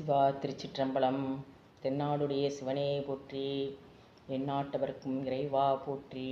சிவா திருச்சிற்றம்பலம். தென்னாடுடைய சிவனே போற்றி எந்நாட்டவர்க்கும் இறைவா போற்றி.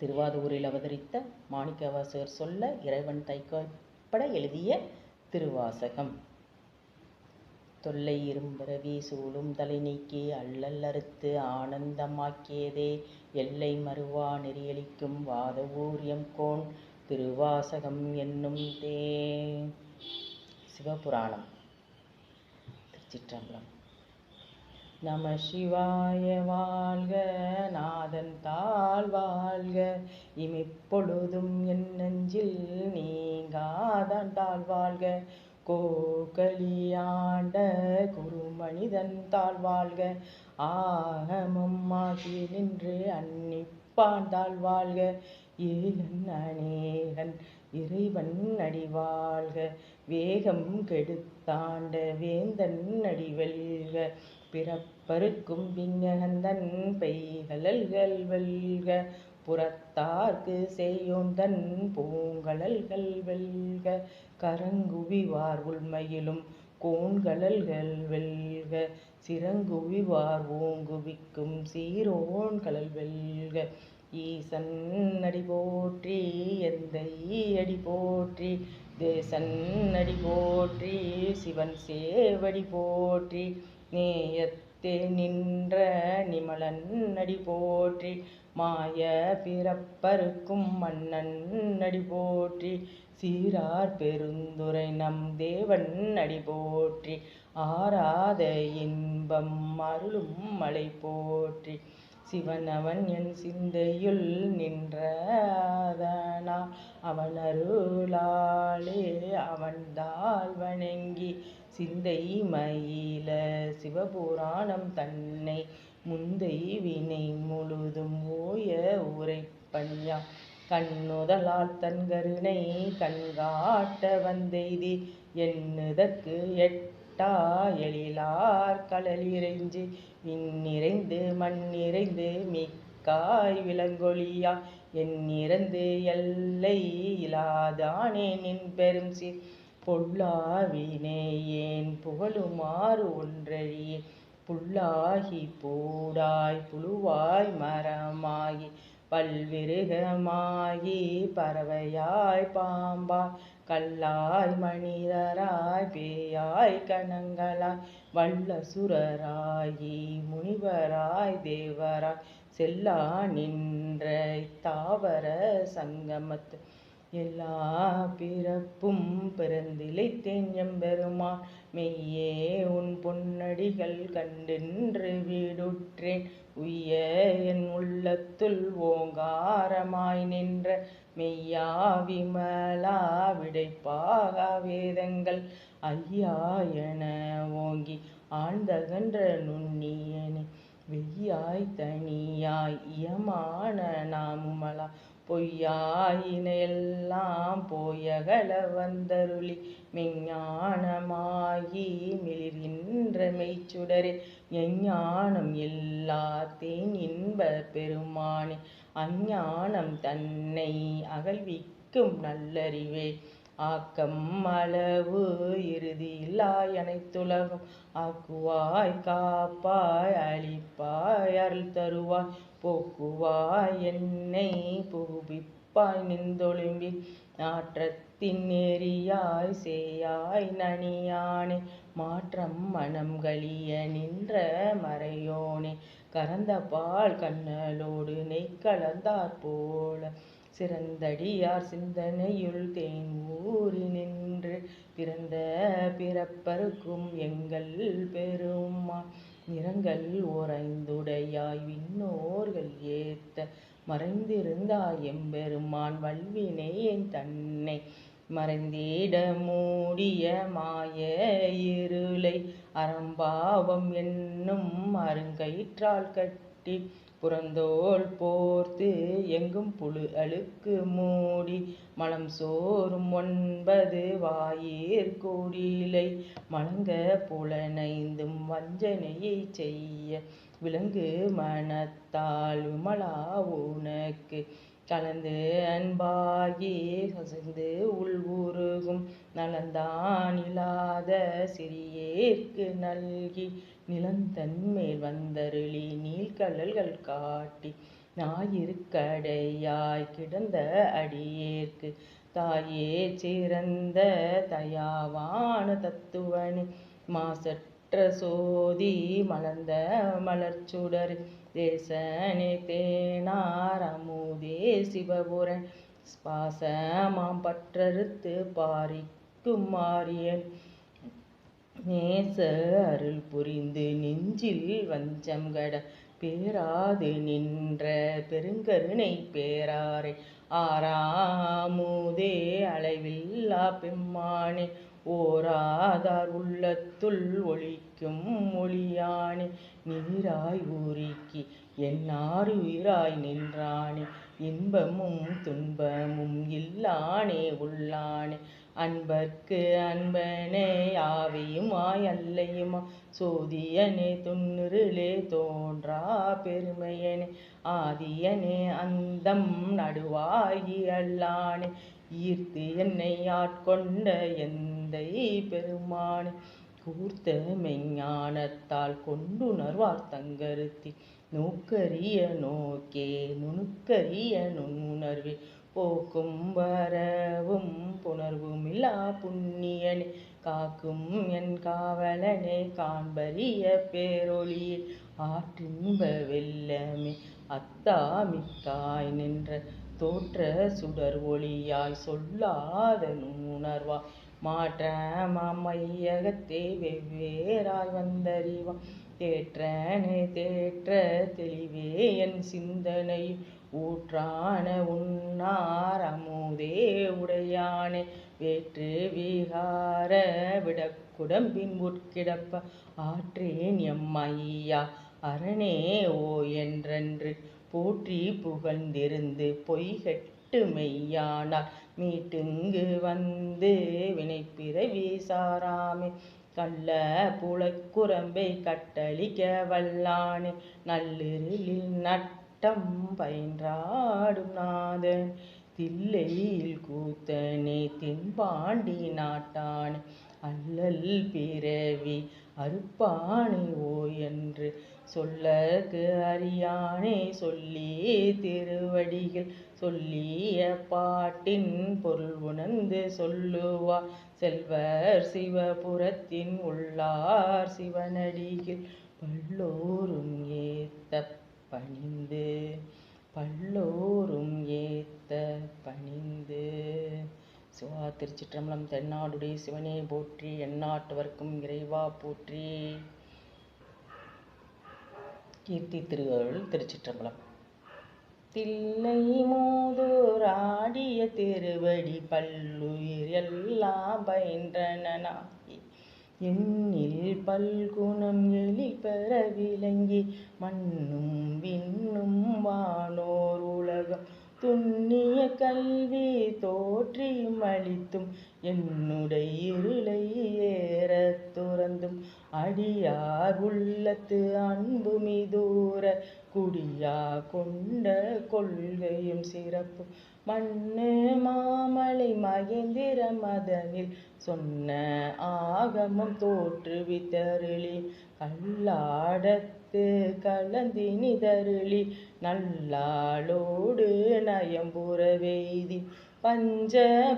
திருவாதூரில் அவதரித்த மாணிக்கவாசகர் சொல்ல இறைவன் தைக்கப்பட எழுதிய திருவாசகம். தொல்லை இரும்பரவி சூழும் தலை நீக்கி அல்லல் அறுத்து ஆனந்தமாக்கியதே எல்லை மறுவா நெறியளிக்கும் வாத ஊரியம் கோன் திருவாசகம் என்னும் தே சிவபுராணம். சிற்றம்பலம் நம சிவாய வாழ்க நாதன் தாழ் வாழ்க. இமிப்பொழுதும் என் நெஞ்சில் நீங்காதான் தாழ் வாழ்க. கோகலியாண்ட குருமனிதன் தாழ் வாழ்க. ஆகமம் ஆகி நின்று அன்னிப்பான் தாழ் வாழ்க. ஏகன் அநேகன் இறைவன் அடிவாழ்க வேகம் கெடுத்தாண்ட வேந்தன் அடிவெல்க பிறப்பருக்கும் விஞ்ஞகந்தன் பெய்கழல்கள் வெல்க புறத்தார்க்கு செய்யோந்தன் பூங்கழல்கள் வெல்க. கரங்குவிவார் உள்மையிலும் கோண்கழல்கள் வெல்க சிறங்குவிவார் ஓங்குவிக்கும் சீரோன் கலல் வெல்க. ஈசன் அடி போற்றி எந்த அடி போற்றி தேசன் அடி போற்றி சிவன் சேவடி போற்றி நேயத்தே நின்ற நிமலன் அடி போற்றி மாய பிறப்பருக்கும் மன்னன் அடி போற்றி சீரார் பெருந்துரை நம் தேவன் அடி போற்றி ஆராத இன்பம் அருளும் மலை போற்றி. சிவனவன் என் சிந்தையுள் நின்றதனா அவன் அருளாலே அவன்தால் வணங்கி சிந்தை மயில சிவபுராணம் தன்னை முந்தை வினை முழுதும் ஓய உரைப்பன்யா கண்ணுதலால் தன் கருணை கண்காட்ட வந்தெய்தி எண்ணுதற்கு விட்டா எழிலார் கடலிறைஞ்சு விண்ணிறைந்து மண்ணிறைந்து மிக்காய் விலங்கொழியா எண்ணிறந்து எல்லை இலாதானே நின் பெரும் சி பொல்லாவினே ஏன் புகழுமாறு ஒன்றழியே புல்லாகி பூடாய் புழுவாய் மரமாகி பல்விருகமாகி பறவையாய் பாம்பாய் கல்லாய் மனிதராய் பேயாய் கணங்களாய் வல்லசுரராயி முனிவராய் தேவராய் செல்லா நின்ற தாவர சங்கமத்து. எல்லா பிறப்பும் பிறந்திலைத்தேன் எம்பெருமான். மெய்யே உன் பொன்னடிகள் கண்டென்று வீடுற்றேன். உய்ய என் உள்ளத்துள் ஓங்காரமாய் நின்ற மெய்யா விமலா விடைப்பாக வேதங்கள். ஐயா என ஓங்கி ஆழ்ந்தகன்ற நுண்ணியனே வெய்யாய் தனியாய் இயமான நாமுமலா பொய்யாயினையெல்லாம் போயகல வந்தருளி மெஞ்ஞானமாகி மிளிர்கின்ற மெய்ச்சுடரே எஞ்ஞானம் எல்லா இன்ப பெருமானே. அஞ்ஞானம் தன்னை அகழ்விக்கும் நல்லறிவே. ஆக்கம் அளவு இறுதியில்லாய் அனைத்துலகம் ஆக்குவாய் காப்பாய் அழிப்பாய் அருள் தருவாய். போக்குவாய் என்னை புகுவிப்பாய் நின்றொழும்பி. நாற்றத்தின் நெறியாய் சேயாய் நனியானே. மாற்றம் மனம் கழிய நின்ற மறையோனே. கறந்த பால் கண்ணலோடு நெய் கலந்தாற் போல. சிறந்தடியார் சிந்தனையுள் தேன் ஊறி நின்று பிறந்த பிறப்பருக்கும் எங்கள் பெருமா. நிறங்கள் உறைந்துடையாய் விண்ணோர்கள் ஏத்த மறைந்திருந்தாய் எம்பெருமான் வல்வினை என் தன்னை. மறைந்திட மூடிய மாய இருளை அறம்பாவம் என்னும் அருங்கயிற்றால் கட்டி புறந்தோல் போர்த்து எங்கும் புழு அழுக்கு மூடி மலம் சோறும் ஒன்பது வாயிற் கூடிலை மலங்க புலனைந்தும் வஞ்சனையை செய்ய விலங்கு மனத்தால் விமலா உனக்கு கலந்து அன்பாகி கசிந்து உள்வுருகும் நலந்தான் இல்லாத சிறியேற்கு நல்கி நிலந்தன்மேல் வந்தருளி நீள்கடல்கள் காட்டி ஞாயிற்கடையாய் கிடந்த அடியேற்கு தாயே சிறந்த தயாவான தத்துவனு மாசற்ற சோதி மலர்ந்த மலர்ச்சுடர் தேசனே தேனார் அமுதே சிவபுரன். பாசமாம் பற்றறுத்து பாரிக்கும் மாறியன் நேச அருள் புரிந்து நெஞ்சில் வஞ்சம் கட பேராது நின்ற பெருங்கருணை பேராரை. ஆறாமுதே அளவில்லா பெம்மானே. ஓராதார் உள்ளத்துள் ஒழிக்கும் ஒளியானே நீராய் ஊறிக்கி என்னார் உயிராய் நின்றானே இன்பமும் துன்பமும் இல்லானே உள்ளானே. அன்பர்க்கு அன்பனே யாவையுமாய் அல்லையுமா சோதியனே துன்னிருளே தோன்றா பெருமையனே. ஆதியனே அந்தம் நடுவாயி அல்லானே. ஈர்த்து என்னை ஆட்கொண்ட என் பெருமானே கூர்த்த மெஞ்ஞானத்தால் கொண்டுணர்வார் தங்கருத்தி. நோக்கரிய நோக்கே நுணுக்கரிய நுண்ணுணர்வே போக்கும் வரவும் புணர்வும் இல்லா புண்ணியனே காக்கும் என் காவலனே காண்பரிய பேரொளியே ஆற்றின்ப வெல்லமே அத்தாமிக்காய் நின்ற தோற்ற சுடர் ஒளியாய் சொல்லாத நுணர்வா மாற்றமாமையகத்தே வெவ்வேறாய் வந்தறிவான் தேற்றனே தேற்ற தெளிவே என் சிந்தனை. ஊற்றான உன்னார் அமுதே உடையானே. வேற்று விகார விடக்குடம்பின் உட்கிடப்ப ஆற்றேன் எம்மையா அரணே ஓ என்றன்று போற்றி புகழ்ந்திருந்து பொய்கட்டு மெய்யானார். மீட்டுங்கு வந்து வினைப்பிறவி சாராமே. கள்ள புலக்குரம்பை கட்டளிக்க வல்லானே. நள்ளிருளில் நட்டம் பயின்றாடும் நாதன். தில்லையில் கூத்தனே தின்பாண்டி நாட்டானே. அல்லல் பிறவி அறுப்பானே ஓ என்று சொல்லற்கு அறியானே சொல்லி திருவடிகள் சொல்லிய பாட்டின் பொருள் உணர்ந்து சொல்லுவார் செல்வர் சிவபுரத்தின் உள்ளார் சிவனடிகள் பல்லோரும் ஏத்த பணிந்து பல்லோரும் ஏத்த பணிந்து. சிவா திருச்சிற்றம்பலம் தென்னாடுடைய சிவனே போற்றி எந்நாட்டவர்க்கும் இறைவா போற்றி. கீர்த்தி திருவருள் திருச்சிற்றம்பலம். தில்லை மூதூராடிய திருவடி பல்லுயிர் எல்லாம் பயின்றனாகி எண்ணில் பல்குணம் எழில் பெற விளங்கி மண்ணும் விண்ணும் வானோர் உலகம் துண்ணிய கல்வி தோற்றி அளித்தும் என்னுடைய இருளை ஏற துறந்தும். அடியார் உள்ளத்து அன்பு மிதூர குடியா கொண்ட கொள்கையும் சிறப்பு. மண்ணு மாமலை மகேந்திர மதனில் சொன்ன ஆகமம் தோற்றுவித்தருளி. கல்லாடத்து கலந்தினி தருளி நல்லாளோடு நயம்புற வேதி பஞ்ச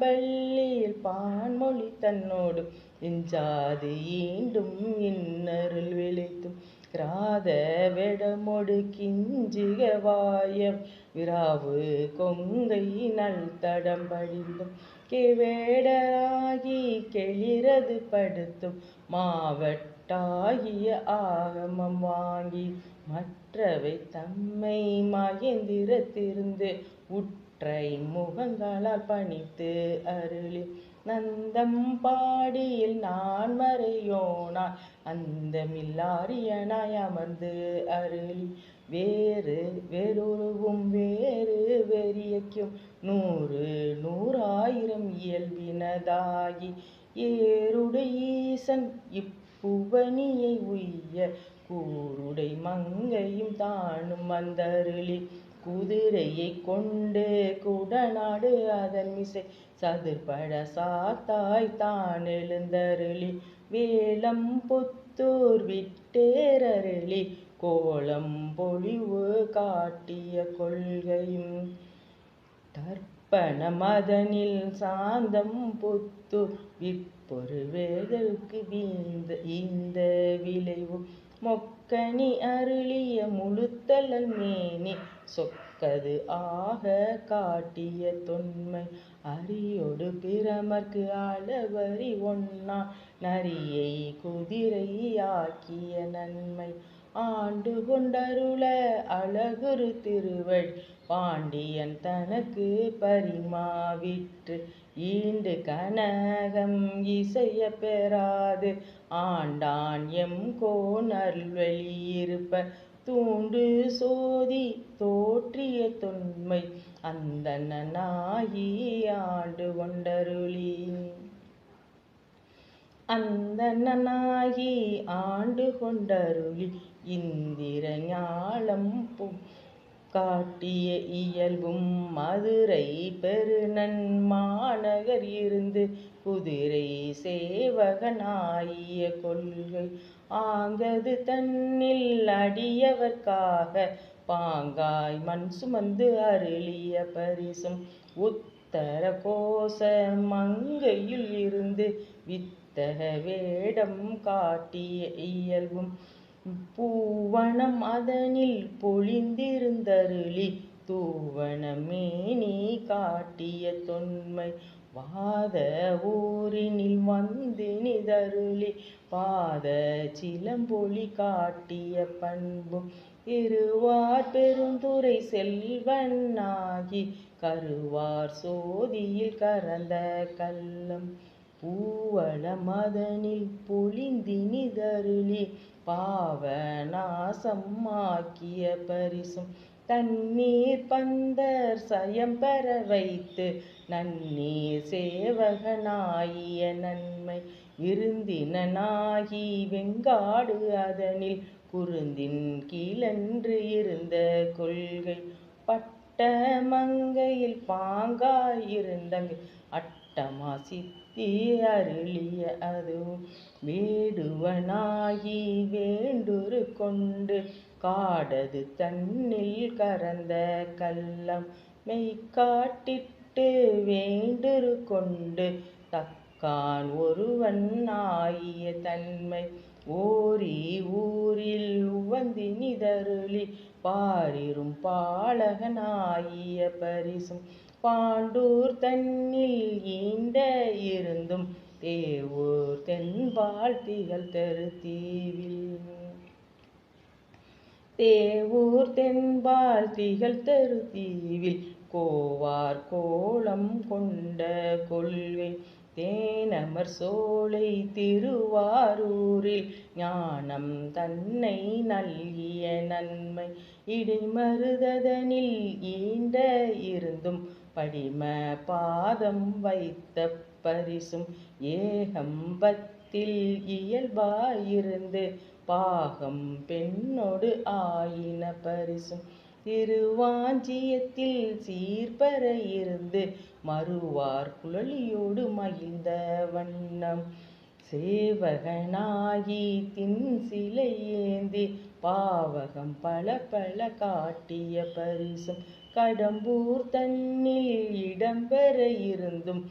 பள்ளியில் பான்மொழி தன்னோடு எஞ்சாது ஈண்டும் இன்னருள் விழித்தும் கிராத வெடமொடு கிஞ்சிக வாயம் விராவு கொங்கை நல் தடம் படிந்தும். கேவேடராகி கெளிரது படுத்தும் மாவட்டாகிய ஆகமம் வாங்கி மற்றவை தம்மை மகேந்திரத்திருந்து உற்றை முகங்களால் பணித்து அருளி. நந்தம் பாடியில் நான் அந்த அந்தமில்லாரியனாய் அமர்ந்து அருளி. வேறு வேறொருவும் வேறு வெறியக்கும் நூறு நூறாயிரம் இயல்பினதாகி ஏருடையீசன் இப்புவனியை உய்ய கூருடை மங்கையும் தானும் வந்தருளி குதிரையை கொண்டு குடநாடு அதன் மிசை சதுர்பட சாத்தாய் தான் எழுந்தருளி வேலம் புத்தூர் விட்டேரருளி கோலம் பொழிவு காட்டிய கொள்கையும் தர்ப்பண மதனில் சாந்தம் புத்து விற்பொரு வேதற்கு வீந்த இந்த விளைவு மொக்கனி அருளிய முழுத்தலல் மேனி சொக்கது ஆக காட்டிய தொன்மை அரியோடு பிரமர்க்கு அளவறி ஒன்னா நரியை குதிரை ஆக்கிய நன்மை ஆண்டு கொண்டருள அழகுரு திருவள். பாண்டியன் தனக்கு பரிமாவிற்று ஈண்டு கனகம் இசைய பெறாது. ஆண்டான் எம் கோன் தூண்டு சோதி தோற்றிய தொன்மை. அந்த நாயி ஆண்டு கொண்டருளி அந்த அந்தனாகி ஆண்டு கொண்டருளி இந்திர ஞாலம் காட்டிய இயல்பும் மதுரை பெருநன் மாநகர் இருந்து குதிரை சேவகனாகிய கொள்கை ஆங்கது தன்னில் அடியவர்க்காக பாங்காய் மண் சுமந்து அருளிய பரிசும் உத்தர கோச மங்கையில் இருந்து புத்தக வேடம் காட்டிய இயல்பும் பூவனம் அதனில் பொழிந்திருந்தருளி தூவன நீ காட்டிய தொன்மை வாத ஊரினில் வந்து நிதருளி பாத சிலம்பொலி காட்டிய பண்பும் திருவார் பெருந்துரை செல்வனாகி கருவார் சோதியில் கறந்த கல்லம் பூவள மதனில் பொழிந்தினிதருளே பாவநாசமாக்கிய பரிசும். தண்ணீர் பந்தர் சயம் பெற வைத்து நன்னீர் சேவகனாகிய நன்மை விருந்தினனாகி வெங்காடு அதனில் குருந்தின் கீழன்று இருந்த கொள்கை பட்ட மங்கையில் பாங்காயிருந்தங்க அட்டமா தீயருளிய அருளிய அதுவும் வேடுவனாகி வேண்டுரு கொண்டு காடது தன்னில் கறந்த கள்ளம் மெய்காட்டிட்டு வேண்டுரு கொண்டு தக்கான் ஒருவன் ஆகிய தன்மை ஓரி ஊரில் உவந்தினிதருளி பாரிரும் பாலகனாகிய பரிசும் பாண்டூர் தன்னில் ஈண்ட இருந்தும் தேவூர் தென்பால் திகழ் தெரு தீவில். தேவூர் தென்பால் திகழ் தெரு தீவில். கோவார் கோலம் கொண்ட கொள்கை தேனமர் சோலை திருவாரூரில். ஞானம் தன்னை நல்கிய நன்மை. இடைமருததனில் ஈண்ட இருந்தும் படிம பாதம் வைத்த பரிசும் ஏகம்பத்தில் இயல்பாயிருந்து பாகம் பெண்ணோடு ஆயின பரிசும். திருவாஞ்சியத்தில் சீர்பர இருந்து மறுவார் குழலியோடு மகிழ்ந்த வண்ணம். சேவகனாகி தின் சிலை ஏந்தி பாவகம் பல பல காட்டிய பரிசும் கடம்பூர் தன்னில் இடம்பெற இருந்தும்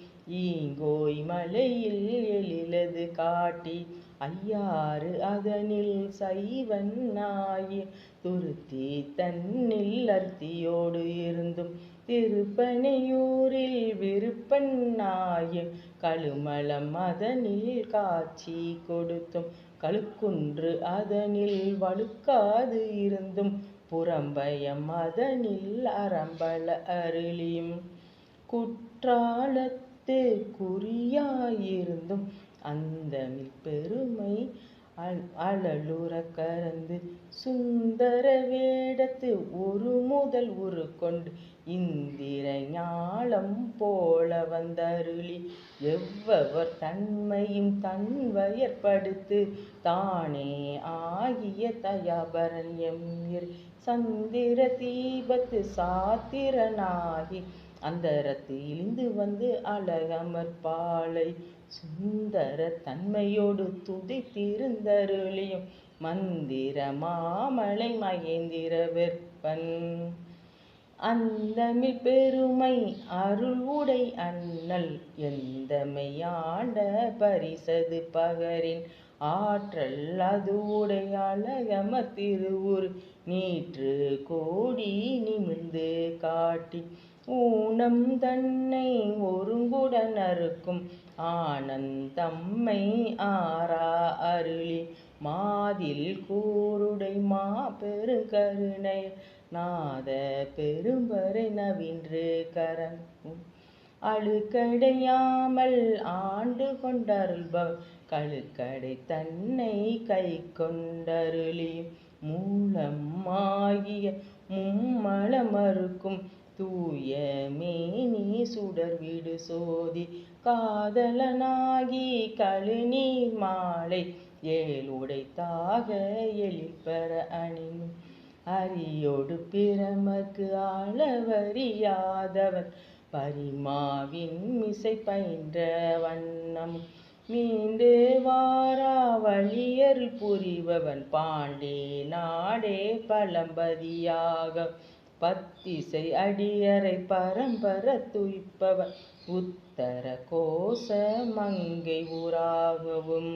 ஈங்கோய் மலையில் எழிலது காட்டி ஐயாறு அதனில் சைவன் நாயி துருத்தி தன்னில் அர்த்தியோடு இருந்தும் திருப்பனையூரில் விருப்பன் நாயும் கழுமலம் அதனில் காட்சி கொடுத்தும் கழுக்குன்று அதனில் வழுக்காது இருந்தும் புறம்பயம் அதனில் அறம்பல அருளியும். குற்றாலத்து குறியாயிருந்தும் அந்தமில் பெருமை அல் அழலுற கறந்து சுந்தர வேடத்து ஒரு முதல் உருக்கொண்டு இந்திர ஞாலம் போல வந்தருளி. எவ்வவர் தன்மையும் தன்வயற்படுத்து தானே ஆகிய தயாபரன் எம்மிர். சந்திர தீபத்து சாத்திரனாகி அந்தரத்து இழிந்து வந்து அழகமர் பாலை சுந்தர தன்மையோடு துதித்திருந்தருளியும் மந்திர மாமலை மகேந்திர வெற்பன் அந்தமிழ் பெருமை அருள் உடை அண்ணல் எந்தமையாண்ட பரிசது பகரின் ஆற்றல் அது உடை அழகமர் திருவுரு நீற்று கோடி நிமிர்ந்து காட்டி ஊனம் தன்னை ஒருங்குடன் அறுக்கும் ஆனந்தம்மை ஆரா அருளி மாதில் கூருடை மா பெருங்கருணை நாத பெரும்பரை நவின்று கரன் அழுக்கடையாமல் ஆண்டு கொண்டருள்பவ் கழுக்கடை தன்னை கை கொண்டருளி மூலமாகிய மும்மலமறுக்கும் தூய மேனி சுடர் வீடு சோதி காதலனாகி கழுநீர் மாலை ஏழுடைத்தாக எழிற்பெற அணி. அரியோடு பிரமக்கு அளவறியாதவன் பரிமாவின் மிசை பயின்ற வண்ணம். மீண்டு வாரா வழியர் புரிபவன் பாண்டே நாடே பழம்பதியாக. பத்திசை அடியரை பரம்பர துய்ப்பவன் உத்தர கோஷ மங்கை உறாகவும்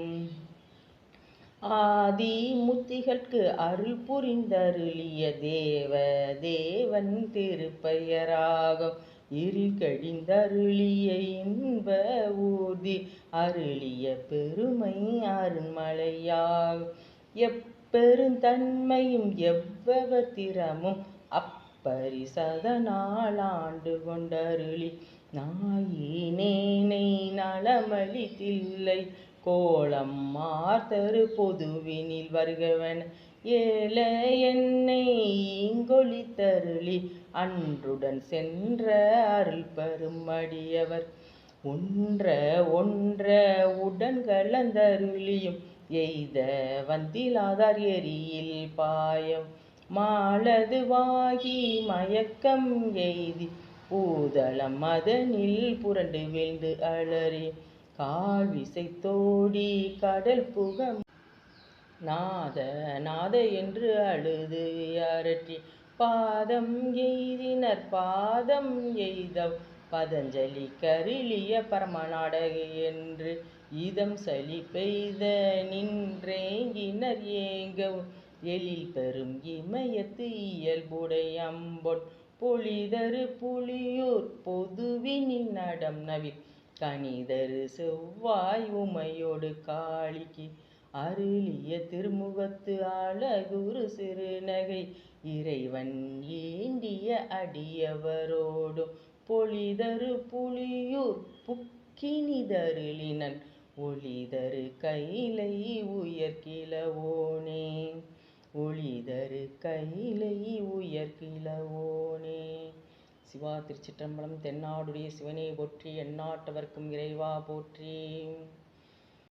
ஆதி முத்திகற்கு அருள் புரிந்தருளிய தேவ தேவன் திருப்பெயராகும். இருள் கழிந்தருளிய இன்ப ஊதி அருளிய பெருமை அருண்மலையாகும் எப்பெருந்தன்மையும் எவ்வவத்திரமும் அப்பரிசதனால் நாளாண்டு கொண்டருளி நாயினேனை நலமளித்தில்லை. கோலம் மார்த்தரு பொதுவினில் வருகவன். ஏல என்னை இங்கொழித்தருளி அன்றுடன் சென்ற அருள் பெருமடியவர் ஒன்ற ஒன்ற உடன் கலந்தருளியும் எய்த வந்திலாதார் எரியில் பாயம். மாலதுவாகி மயக்கம் எய்தி பூதளம் மதனில் புரண்டு வீழ்ந்து அலறி கால் தோடி கடல் புக நாத நாத என்று அழுது அரற்றி பாதம் எய்தினர் பாதம் எய்தவ் பதஞ்சலி கருளிய பரமநாடக என்று இதம் சளி பெய்த நின்றேங்கினர் ஏங்கவும் எழில் பெரும் இமயத்து இயல்புடை அம்பொன் பொழிதரு புலியூர் பொதுவினின் நடம் நவில் கனிதரு செவ்வாய் உமையோடு காளிக்கு அருளிய திருமுகத்து அழகுரு சிறுநகை. இறைவன் ஏந்திய அடியவரோடும் பொழிதரு புலியூர் புக்கினிதருளினன். ஒளிதரு கைலை உயர்கிழவோனே. ஒளிதரு கைலை உயர்கிழவோனே சிவா திருச்சிற்றம்பலம் தென்னாடுடைய சிவனே போற்றி எந்நாட்டவர்க்கும் இறைவா போற்றி.